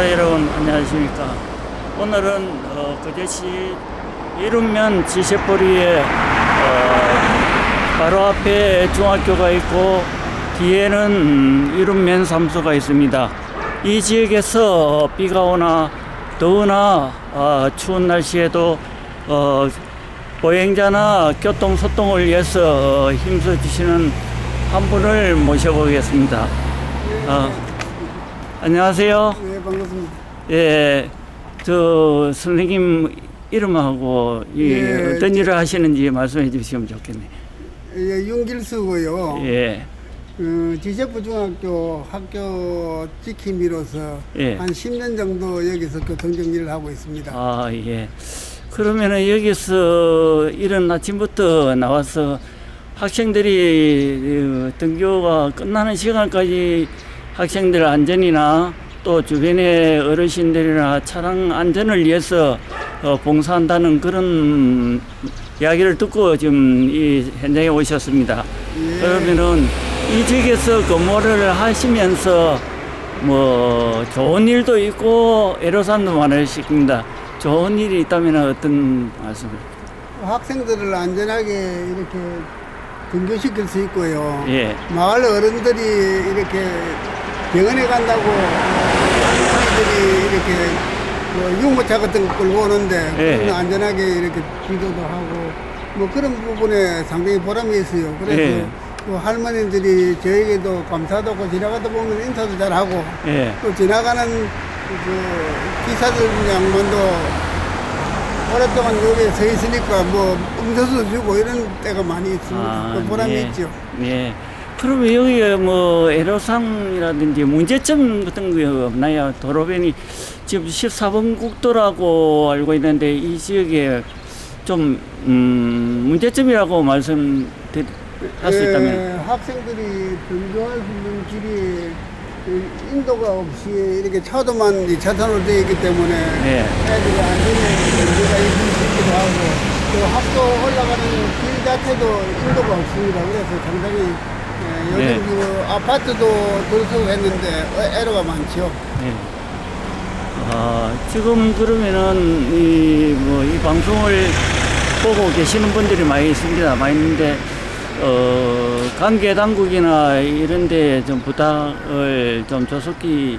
시청자 여러분 안녕하십니까. 오늘은 어, 그제시 이른면 지세포리에 어, 바로 앞에 중학교가 있고 뒤에는 음, 이른면 삼소가 있습니다. 이 지역에서 비가 오나 더우나 어, 추운 날씨에도 어, 보행자나 교통 소통을 위해서 어, 힘써 주시는 한 분을 모셔보겠습니다. 어, 안녕하세요 네, 반갑습니다. 예, 저 선생님 이름하고 이 예, 어떤 일을 하시는지 말씀해 주시면 좋겠네요. 예, 윤길수고요. 예, 어, 지세부 중학교 학교 지킴이로서 예. 한 10년 정도 여기서 교통정리를 하고 있습니다. 아 예. 그러면은 여기서 이른 아침부터 나와서 학생들이 어, 등교가 끝나는 시간까지 학생들 안전이나 또 주변의 어르신들이나 차량 안전을 위해서 어, 봉사한다는 그런 이야기를 듣고 지금 이 현장에 오셨습니다. 예. 그러면은 이 지역에서 근무를 하시면서 뭐 좋은 일도 있고 애로사항도 많으십니다. 좋은 일이 있다면 어떤 말씀을? 학생들을 안전하게 이렇게 등교시킬 수 있고요. 예, 마을 어른들이 이렇게 병원에 간다고 학생들이 이렇게 뭐 유모차 같은 거 끌고 오는데 예. 안전하게 이렇게 지도도 하고 뭐 그런 부분에 상당히 보람이 있어요. 그래서 예. 그 할머니들이 저에게도 감사도 하고 지나가다 보면 인사도 잘하고 예, 또 지나가는 그 기사들 양반도 오랫동안 여기에 서 있으니까 뭐 음료수 주고 이런 때가 많이 있습니다. 그 보람이 예, 있죠. 예. 그러면 여기에 뭐 애로사항이라든지 문제점 같은 거 없나요? 도로변이 지금 14번 국도라고 알고 있는데 이 지역에 좀 음, 문제점이라고 말씀할 수 있다면 예, 학생들이 등교할 수 있는 길이 그 인도가 없이 이렇게 차도만 이 차선으로 되어 있기 때문에 예. 애들이 안전에 문제가 있을 수 있기도 하고 또 학교 올라가는 길 자체도 인도가 없습니다. 그래서 상당히 예, 요즘 네. 그 아파트도 들썩했는데 애- 애로가 많죠. 예. 아, 지금 그러면은 이 뭐 이 방송을 보고 계시는 분들이 많이 있습니다. 많이 있는데 어, 관계 당국이나 이런 데좀 부탁을 좀 조속히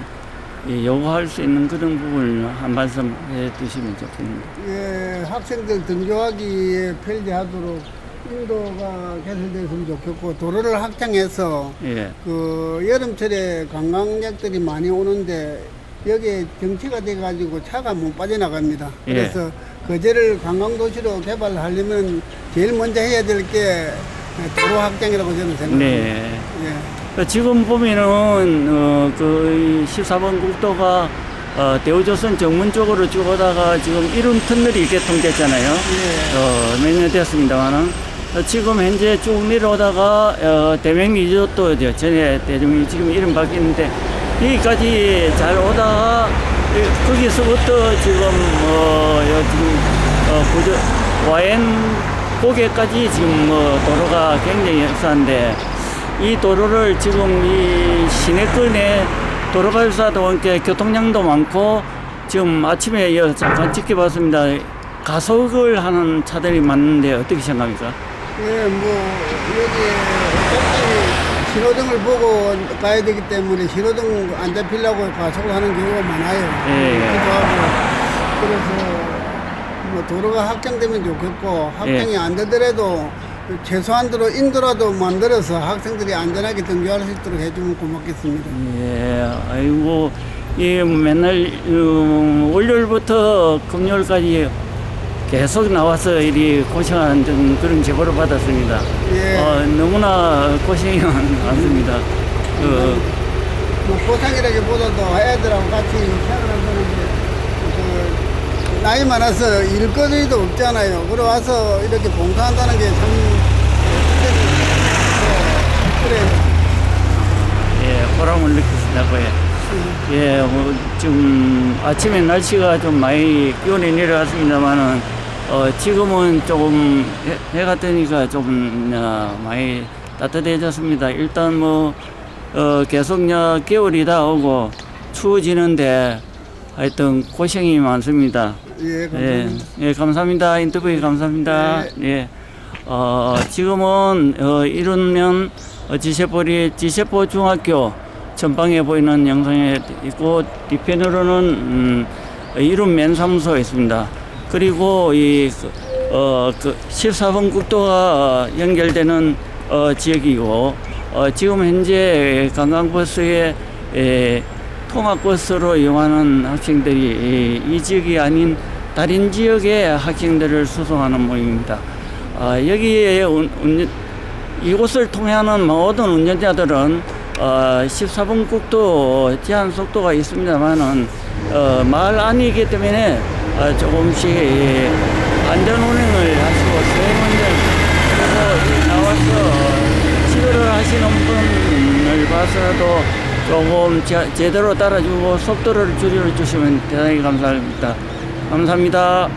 예, 요구할 수 있는 그런 부분을 한 말씀 해 주시면 좋겠습니다. 예, 학생들 등교하기에 편리하도록 인도가 개설됐으면 좋겠고 도로를 확장해서 예. 그 여름철에 관광객들이 많이 오는데 여기에 정체가 돼가지고 차가 못 빠져나갑니다. 예. 그래서 거제를 관광도시로 개발하려면 제일 먼저 해야 될 게 도로 확장이라고 저는 생각합니다. 네. 예. 그 지금 보면은 어, 그 14번 국도가 어, 대우조선 정문 쪽으로 쭉 오다가 지금 이름 터널이 개통됐잖아요. 예. 어, 몇 년 됐습니다만은 어, 지금 현재 쭉 내려오다가 어, 대명 리조트 저 전에 대중이 지금 이름 바뀌는데 여기까지 잘 오다가 이- 거기서부터 지금 어, 요 지금 어, 구조 와인 고개까지 지금 뭐 도로가 굉장히 역사한데 이 도로를 지금 이 시내권에 도로가 유사하다 보니까 교통량도 많고 지금 아침에 잠깐 지켜봤습니다. 가속을 하는 차들이 많은데 어떻게 생각합니까? 예, 뭐 여기 신호등을 보고 가야 되기 때문에 신호등 안 잡히려고 가속을 하는 경우가 많아요. 예, 예. 하고 그래서 뭐 도로가 확장되면 좋겠고 확장이 예. 안 되더라도 최소한도로 인도라도 만들어서 학생들이 안전하게 등교할 수 있도록 해주면 고맙겠습니다. 예, 아이고, 이 맨날 어, 월요일부터 금요일까지 계속 나와서 이리 고생하는 좀 그런 제보를 받았습니다. 예. 어, 너무나 고생이 많습니다. 그, 뭐 보상이라기보다도 애들하고 같이 생활한다는 게 그, 나이 많아서 일거리도 없잖아요. 그래 와서 이렇게 봉사한다는 게 참 그래. 예, 보람을 느끼신다고요. 예, 뭐, 지금 아침에 날씨가 좀 많이 기온이 내려갔습니다만은, 어, 지금은 조금 해, 해가 뜨니까 좀, 어, 많이 따뜻해졌습니다. 일단 뭐, 어, 계속 야, 겨울이 다 오고 추워지는데, 하여튼 고생이 많습니다. 예, 예, 감사합니다. 예, 감사합니다. 인터뷰에 감사합니다. 예. 어, 지금은, 어, 이른면, 어, 지세포리, 지세포 중학교 전방에 보이는 영상에 있고, 뒤편으로는, 음, 이름 면사무소가 있습니다. 그리고 이, 그, 어, 그 14번 국도가 어, 연결되는, 어, 지역이고, 어, 지금 현재 관광버스에, 에, 통학버스로 이용하는 학생들이 이, 이 지역이 아닌 다른 지역의 학생들을 수송하는 모임입니다. 아, 여기에 운, 운, 이곳을 통하는 모든 운전자들은 어, 14분 국도 제한 속도가 있습니다만은 어, 마을 안이기 때문에 어, 조금씩 예, 안전 운행을 하시고 수행운전 그리고 나와서 치료를 하시는 분을 봐서라도 조금 제, 제대로 따라주고 속도를 줄여주시면 대단히 감사합니다. 감사합니다.